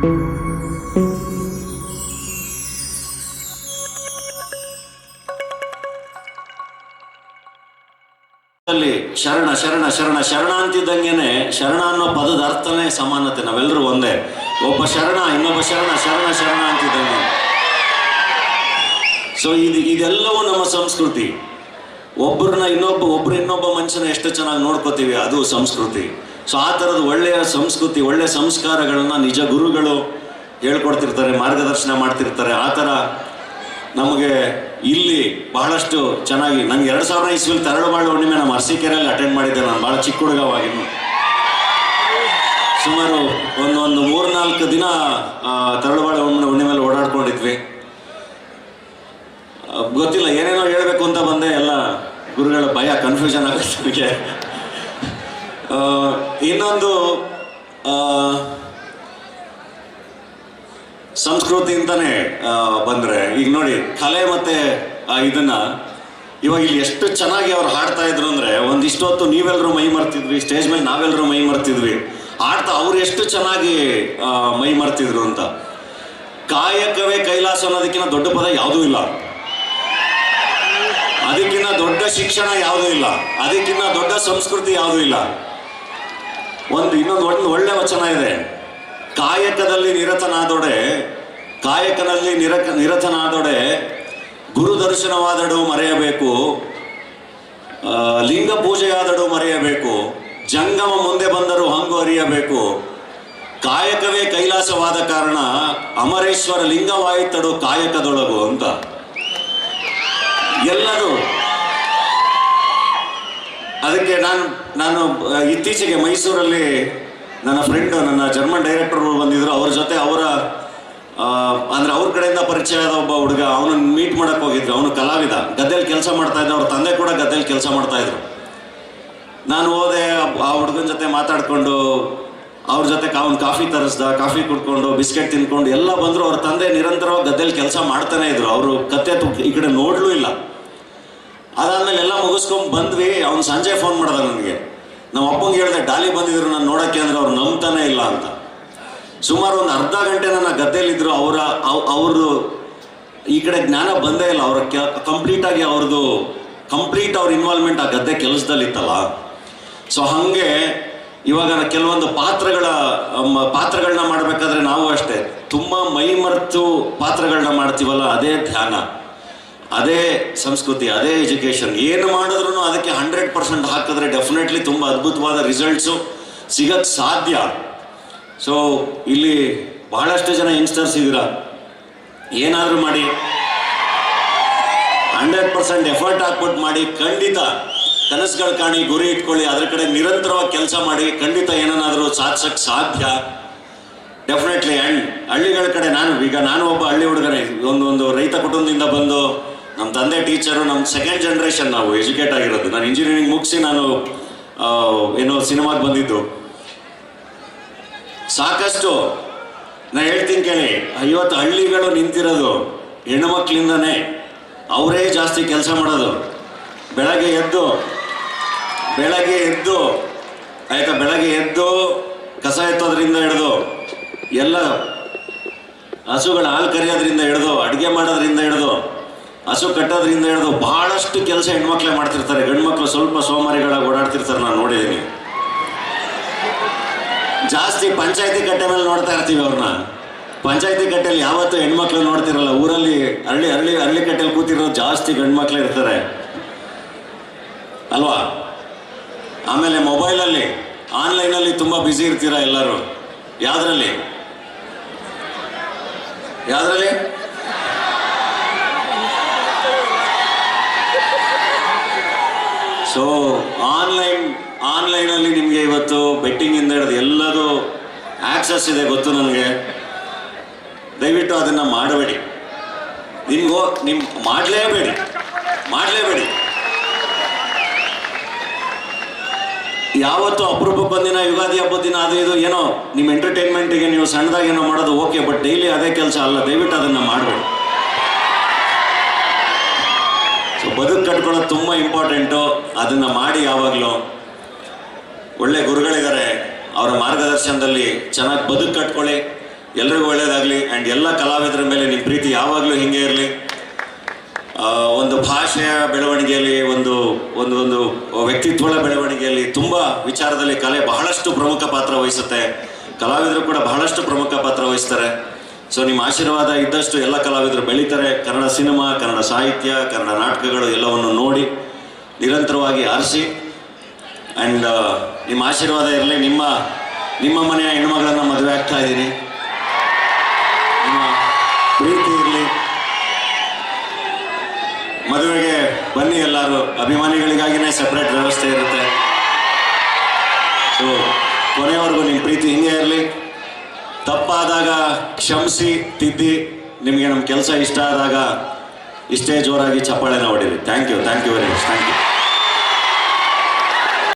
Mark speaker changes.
Speaker 1: ಶರಣ ಶರಣ ಶರಣ ಶರಣ ಅಂತಿದ್ದಂಗೆನೆ ಶರಣ ಅನ್ನೋ ಪದದ ಅರ್ಥನೇ ಸಮಾನತೆ. ನಾವೆಲ್ಲರೂ ಒಂದೇ. ಒಬ್ಬ ಶರಣ, ಇನ್ನೊಬ್ಬ ಶರಣ ಶರಣ ಶರಣ ಅಂತಿದ್ದಂಗೆ. ಸೊ ಇದು, ಇದೆಲ್ಲವೂ ನಮ್ಮ ಸಂಸ್ಕೃತಿ. ಒಬ್ಬರನ್ನ ಇನ್ನೊಬ್ಬ, ಒಬ್ರು ಇನ್ನೊಬ್ಬ ಮನುಷ್ಯನ ಎಷ್ಟು ಚೆನ್ನಾಗಿ ನೋಡ್ಕೋತೀವಿ, ಅದು ಸಂಸ್ಕೃತಿ. ಸೊ ಆ ಥರದ ಒಳ್ಳೆಯ ಸಂಸ್ಕೃತಿ, ಒಳ್ಳೆಯ ಸಂಸ್ಕಾರಗಳನ್ನು ನಿಜ ಗುರುಗಳು ಹೇಳ್ಕೊಡ್ತಿರ್ತಾರೆ, ಮಾರ್ಗದರ್ಶನ ಮಾಡ್ತಿರ್ತಾರೆ. ಆ ಥರ ನಮಗೆ ಇಲ್ಲಿ ಬಹಳಷ್ಟು ಚೆನ್ನಾಗಿ ನನಗೆ ಎರಡು ಸಾವಿರ ಇಸ್ವಿಲಿ ತರಳುಬಾಳು ಹುಣ್ಣಿಮೆ ನಮ್ಮ ಅರಸೀಕೆರೆಯಲ್ಲಿ ಅಟೆಂಡ್ ಮಾಡಿದ್ದೆ ನಾನು ಭಾಳ ಚಿಕ್ಕ ಹುಡುಗವಾಗಿನ್ನು ಸುಮಾರು ಒಂದೊಂದು ಒಂದು ಮೂರ್ನಾಲ್ಕು ದಿನ ತರಳುಬಾಳು ಹುಣ್ಣಿಮೆ, ಹುಣ್ಣಿಮೆಯಲ್ಲಿ ಓಡಾಡ್ಕೊಂಡಿದ್ವಿ. ಗೊತ್ತಿಲ್ಲ, ಏನೇನೋ ಹೇಳಬೇಕು ಅಂತ ಬಂದೆ, ಎಲ್ಲ ಗುರುಗಳ ಭಯ ಕನ್ಫ್ಯೂಷನ್ ಆಗುತ್ತೆ ನನಗೆ ಇನ್ನೊಂದು ಸಂಸ್ಕೃತಿ ಅಂತಾನೆ ಬಂದ್ರೆ. ಈಗ ನೋಡಿ, ಕಲೆ ಮತ್ತೆ ಇದನ್ನ ಇವಾಗ ಇಲ್ಲಿ ಎಷ್ಟು ಚೆನ್ನಾಗಿ ಅವ್ರು ಹಾಡ್ತಾ ಇದ್ರು ಅಂದ್ರೆ ಒಂದಿಷ್ಟು ಹೊತ್ತು ನೀವೆಲ್ಲರೂ ಮೈ ಮರ್ತಿದ್ವಿ, ಸ್ಟೇಜ್ ಮೇಲೆ ನಾವೆಲ್ಲರೂ ಮೈ ಮರ್ತಿದ್ವಿ. ಹಾಡ್ತಾ ಅವ್ರು ಎಷ್ಟು ಚೆನ್ನಾಗಿ ಮೈ ಮರ್ತಿದ್ರು ಅಂತ. ಕಾಯಕವೇ ಕೈಲಾಸ ಅನ್ನೋದಕ್ಕಿಂತ ದೊಡ್ಡ ಪದ ಯಾವುದೂ ಇಲ್ಲ. ಅದಕ್ಕಿಂತ ದೊಡ್ಡ ಶಿಕ್ಷಣ ಯಾವುದೂ ಇಲ್ಲ. ಅದಕ್ಕಿಂತ ದೊಡ್ಡ ಸಂಸ್ಕೃತಿ ಯಾವುದೂ ಇಲ್ಲ. ಒಂದು ಇನ್ನೊಂದು ಒಂದು ಒಳ್ಳೆ ವಚನ ಇದೆ. ಕಾಯಕದಲ್ಲಿ ನಿರತನಾದೊಡೆ, ಕಾಯಕನಲ್ಲಿ ನಿರಕ ನಿರತನಾದೊಡೆ ಗುರು ದರ್ಶನವಾದಡು ಮರೆಯಬೇಕು. ಲಿಂಗ ಪೂಜೆಯಾದಡು ಮರೆಯಬೇಕು. ಜಂಗಮ ಮುಂದೆ ಬಂದರೂ ಹಂಗು ಅರಿಯಬೇಕು. ಕಾಯಕವೇ ಕೈಲಾಸವಾದ ಕಾರಣ ಅಮರೇಶ್ವರ ಲಿಂಗವಾಯಿತಡು ಕಾಯಕದೊಳಗು ಅಂತ. ಎಲ್ಲರೂ ಅದಕ್ಕೆ ನಾನು ನಾನು ಇತ್ತೀಚೆಗೆ ಮೈಸೂರಲ್ಲಿ ನನ್ನ ಫ್ರೆಂಡ್ ನನ್ನ ಜರ್ಮನ್ ಡೈರೆಕ್ಟರ್ ಬಂದಿದ್ರು. ಅವ್ರ ಜೊತೆ ಅವರ ಅಂದರೆ ಅವ್ರ ಕಡೆಯಿಂದ ಪರಿಚಯ ಆದ ಒಬ್ಬ ಹುಡುಗ ಅವನನ್ನ ಮೀಟ್ ಮಾಡಕ್ ಹೋಗಿದ್ರು. ಅವನು ಕಲಾವಿದ. ಗದ್ದೆಯಲ್ಲಿ ಕೆಲಸ ಮಾಡ್ತಾ ಇದ್ದ. ಅವ್ರ ತಂದೆ ಕೂಡ ಗದ್ದೆಯಲ್ಲಿ ಕೆಲಸ ಮಾಡ್ತಾ ಇದ್ರು. ನಾನು ಹೋದೆ, ಆ- ಹುಡುಗನ ಜೊತೆ ಮಾತಾಡ್ಕೊಂಡು, ಅವ್ರ ಜೊತೆ ಅವ್ನು ಕಾಫಿ ತರಿಸ್ದ, ಕಾಫಿ ಕುಡ್ಕೊಂಡು, ಬಿಸ್ಕೆಟ್ ತಿನ್ಕೊಂಡು, ಎಲ್ಲ ಬಂದ್ರು. ಅವ್ರ ತಂದೆ ನಿರಂತರವಾಗಿ ಗದ್ದೆಯಲ್ಲಿ ಕೆಲಸ ಮಾಡ್ತಾನೆ ಇದ್ರು. ಅವರು ಕತ್ತೆ ಈ ಕಡೆ ನೋಡ್ಲೂ ಇಲ್ಲ. ಅದಾದ್ಮೇಲೆ ಎಲ್ಲ ಮುಗಿಸ್ಕೊಂಡ್ ಬಂದ್ವಿ. ಅವ್ನು ಸಂಜೆ ಫೋನ್ ಮಾಡ್ದ ನನಗೆ. ನಮ್ಮ ಅಪ್ಪಂಗೆ ಹೇಳಿದೆ, ಡಾಲಿ ಬಂದಿದ್ರು ನಾನು ನೋಡಕ್ಕೆ ಅಂದ್ರೆ ಅವ್ರು ನಂಬ್ತಾನೆ ಇಲ್ಲ ಅಂತ. ಸುಮಾರು ಒಂದು ಅರ್ಧ ಗಂಟೆ ನನ್ನ ಗದ್ದೆಯಲ್ಲಿದ್ದರು ಅವರ ಅವ್ರದ್ದು ಈ ಕಡೆ ಜ್ಞಾನ ಬಂದೇ ಇಲ್ಲ. ಅವ್ರ ಕಂಪ್ಲೀಟ್ ಆಗಿ ಅವ್ರದ್ದು ಕಂಪ್ಲೀಟ್ ಅವ್ರ ಇನ್ವಾಲ್ವ್ಮೆಂಟ್ ಆ ಗದ್ದೆ ಕೆಲಸದಲ್ಲಿ ಇತ್ತಲ್ಲ ಸೊ ಹಂಗೆ ಇವಾಗ ಕೆಲವೊಂದು ಪಾತ್ರಗಳ, ಮ- ಪಾತ್ರಗಳನ್ನ ಮಾಡಬೇಕಾದ್ರೆ ನಾವು ಅಷ್ಟೇ. ತುಂಬ ಮೈಮರೆತು ಪಾತ್ರಗಳನ್ನ ಮಾಡ್ತೀವಲ್ಲ, ಅದೇ ಧ್ಯಾನ. ಅದೇ ಸಂಸ್ಕೃತಿ, ಅದೇ ಎಜುಕೇಷನ್ ಏನು ಮಾಡಿದ್ರು ಅದಕ್ಕೆ ಹಂಡ್ರೆಡ್ ಪರ್ಸೆಂಟ್ ಹಾಕಿದ್ರೆ ಡೆಫಿನೆಟ್ಲಿ ತುಂಬ ಅದ್ಭುತವಾದ ರಿಸಲ್ಟ್ಸು ಸಿಗಕ್ಕೆ ಸಾಧ್ಯ. ಸೊ ಇಲ್ಲಿ ಬಹಳಷ್ಟು ಜನ ಯಂಗ್ಸ್ಟರ್ಸ್ ಇದ್ದೀರಾ? ಏನಾದರೂ ಮಾಡಿ. ಹಂಡ್ರೆಡ್ ಪರ್ಸೆಂಟ್ ಎಫರ್ಟ್ ಹಾಕ್ಬಿಟ್ಟು ಮಾಡಿ, ಖಂಡಿತ ಕನಸುಗಳು ಕಾಣಿ, ಗುರಿ ಇಟ್ಕೊಳ್ಳಿ, ಅದರ ಕಡೆ ನಿರಂತರವಾಗಿ ಕೆಲಸ ಮಾಡಿ, ಖಂಡಿತ ಏನನ್ನಾದರೂ ಸಾಧಿಸಕ್ಕೆ ಸಾಧ್ಯ. ಡೆಫಿನೆಟ್ಲಿ ಹಳ್ಳಿಗಳ ಕಡೆ ನಾನು, ಈಗ ನಾನು ಒಬ್ಬ ಹಳ್ಳಿ ಹುಡುಗನೇ, ಒಂದು ಒಂದು ರೈತ ಕುಟುಂಬದಿಂದ ಬಂದು ನಮ್ಮ ತಂದೆ ಟೀಚರು ನಮ್ಮ ಸೆಕೆಂಡ್ ಜನ್ರೇಷನ್ ನಾವು ಎಜುಕೇಟ್ ಆಗಿರೋದು. ನಾನು ಇಂಜಿನಿಯರಿಂಗ್ ಮುಗಿಸಿ ನಾನು ಏನೋ ಸಿನಿಮಾಗೆ ಬಂದಿದ್ದು. ಸಾಕಷ್ಟು, ನಾ ಹೇಳ್ತೀನಿ ಕೇಳಿ, ಐವತ್ತು ಹಳ್ಳಿಗಳು ನಿಂತಿರೋದು ಹೆಣ್ಣುಮಕ್ಳಿಂದನೇ ಅವರೇ ಜಾಸ್ತಿ ಕೆಲಸ ಮಾಡೋದು. ಬೆಳಗ್ಗೆ ಎದ್ದು ಬೆಳಗ್ಗೆ ಎದ್ದು, ಆಯಿತಾ, ಬೆಳಗ್ಗೆ ಎದ್ದು ಕಸ ಎತ್ತೋದ್ರಿಂದ ಹಿಡಿದು, ಎಲ್ಲ ಹಸುಗಳ ಹಾಲು ಕರಿಯೋದ್ರಿಂದ ಹಿಡಿದು, ಅಡುಗೆ ಮಾಡೋದ್ರಿಂದ ಹಿಡಿದು ಹಸು ಕಟ್ಟೋದ್ರಿಂದ ಹಿಡಿದು ಬಹಳಷ್ಟು ಕೆಲಸ ಹೆಣ್ಮಕ್ಳೇ ಮಾಡ್ತಿರ್ತಾರೆ. ಗಂಡ್ಮಕ್ಳು ಸ್ವಲ್ಪ ಸೋಮಾರಿಗಳ ಓಡಾಡ್ತಿರ್ತಾರೆ ನಾನು ನೋಡಿದ್ದೀನಿ. ಜಾಸ್ತಿ ಪಂಚಾಯತಿ ಕಟ್ಟೆ ಮೇಲೆ ನೋಡ್ತಾ ಇರ್ತೀವಿ ಅವ್ರನ್ನ. ಪಂಚಾಯತಿ ಕಟ್ಟೆಯಲ್ಲಿ ಯಾವತ್ತೂ ಹೆಣ್ಮಕ್ಳು ನೋಡ್ತಿರಲ್ಲ. ಊರಲ್ಲಿ ಹಳ್ಳಿ ಹಳ್ಳಿ ಹಳ್ಳಿ ಕಟ್ಟೆಯಲ್ಲಿ ಕೂತಿರೋ ಜಾಸ್ತಿ ಗಂಡ್ಮಕ್ಳು ಇರ್ತಾರೆ. ಅಲ್ವಾ? ಆಮೇಲೆ ಮೊಬೈಲಲ್ಲಿ, ಆನ್ಲೈನಲ್ಲಿ ತುಂಬ ಬ್ಯುಸಿ ಇರ್ತೀರಾ ಎಲ್ಲರೂ? ಯಾವ್ದ್ರಲ್ಲಿ? ಯಾವ್ದ್ರಲ್ಲಿ? ಸೊ ಆನ್ಲೈನ್ ಆನ್ಲೈನಲ್ಲಿ ನಿಮಗೆ ಇವತ್ತು ಬೆಟ್ಟಿಂಗಿಂದ ಹಿಡಿದು ಎಲ್ಲದೂ ಆಕ್ಸಸ್ ಇದೆ ಗೊತ್ತು ನನಗೆ. ದಯವಿಟ್ಟು ಅದನ್ನು ಮಾಡಬೇಡಿ. ನಿಮ್ಗೆ, ನಿಮ್, ಮಾಡಲೇಬೇಡಿ. ಮಾಡಲೇಬೇಡಿ. ಯಾವತ್ತು ಅಪರೂಪಕ್ಕೆ ಬಂದಿನ ಯುಗಾದಿ ಹಬ್ಬದ ದಿನ ಅದು ಇದು ಏನೋ, ನಿಮ್ಮ ಎಂಟರ್ಟೈನ್ಮೆಂಟಿಗೆ ನೀವು ಸಣ್ಣದಾಗಿ ಏನೋ ಮಾಡೋದು ಓಕೆ ಬಟ್ ಡೈಲಿ ಅದೇ ಕೆಲಸ ಅಲ್ಲ. ದಯವಿಟ್ಟು ಅದನ್ನು ಮಾಡಬೇಡಿ. ಕಟ್ಕೊಳ್ಳೋದು ತುಂಬ ಇಂಪಾರ್ಟೆಂಟು ಅದನ್ನು ಮಾಡಿ ಯಾವಾಗಲೂ ಒಳ್ಳೆ ಗುರುಗಳಿದ್ದಾರೆ. ಅವರ ಮಾರ್ಗದರ್ಶನದಲ್ಲಿ ಚೆನ್ನಾಗಿ ಬದುಕು ಕಟ್ಕೊಳ್ಳಿ. ಎಲ್ರಿಗೂ ಒಳ್ಳೇದಾಗಲಿ. ಆ್ಯಂಡ್ ಎಲ್ಲ ಕಲಾವಿದರ ಮೇಲೆ ನಿಮ್ಮ ಪ್ರೀತಿ ಯಾವಾಗಲೂ ಹಿಂಗೆ ಇರಲಿ. ಒಂದು ಭಾಷೆಯ ಬೆಳವಣಿಗೆಯಲ್ಲಿ, ಒಂದು ಒಂದು ಒಂದು ವ್ಯಕ್ತಿತ್ವದ ಬೆಳವಣಿಗೆಯಲ್ಲಿ ತುಂಬ ವಿಚಾರದಲ್ಲಿ ಕಲೆ ಬಹಳಷ್ಟು ಪ್ರಮುಖ ಪಾತ್ರ ವಹಿಸುತ್ತೆ. ಕಲಾವಿದರು ಕೂಡ ಬಹಳಷ್ಟು ಪ್ರಮುಖ ಪಾತ್ರ ವಹಿಸ್ತಾರೆ. ಸೊ ನಿಮ್ಮ ಆಶೀರ್ವಾದ ಇದ್ದಷ್ಟು ಎಲ್ಲ ಕಲಾವಿದರು ಬೆಳೀತಾರೆ. ಕನ್ನಡ ಸಿನಿಮಾ, ಕನ್ನಡ ಸಾಹಿತ್ಯ, ಕನ್ನಡ ನಾಟಕಗಳು ಎಲ್ಲವನ್ನು ನೋಡಿ ನಿರಂತರವಾಗಿ ಆರಿಸಿ. ಆ್ಯಂಡ್ ನಿಮ್ಮ ಆಶೀರ್ವಾದ ಇರಲಿ. ನಿಮ್ಮ ನಿಮ್ಮ ಮನೆಯ ಹೆಣ್ಮಗಳನ್ನು ಮದುವೆ ಆಗ್ತಾ ಇದ್ದೀನಿ. ನಿಮ್ಮ ಪ್ರೀತಿ ಇರಲಿ. ಮದುವೆಗೆ ಬನ್ನಿ ಎಲ್ಲರೂ. ಅಭಿಮಾನಿಗಳಿಗಾಗಿನೇ ಸಪ್ರೇಟ್ ವ್ಯವಸ್ಥೆ ಇರುತ್ತೆ. ಸೊ ಕೊನೆಯವರೆಗೂ ನಿಮ್ಮ ಪ್ರೀತಿ ಹಿಂಗೆ ಇರಲಿ. ತಪ್ಪಾದಾಗ ಕ್ಷಮಿಸಿ, ತಿದ್ದಿ. ನಿಮಗೆ ನಮ್ಮ ಕೆಲಸ ಇಷ್ಟ ಆದಾಗ ಇಷ್ಟೇ ಜೋರಾಗಿ ಚಪ್ಪಾಳೆನ ಹೊಡೀರಿ. Thank you thank you very much thank you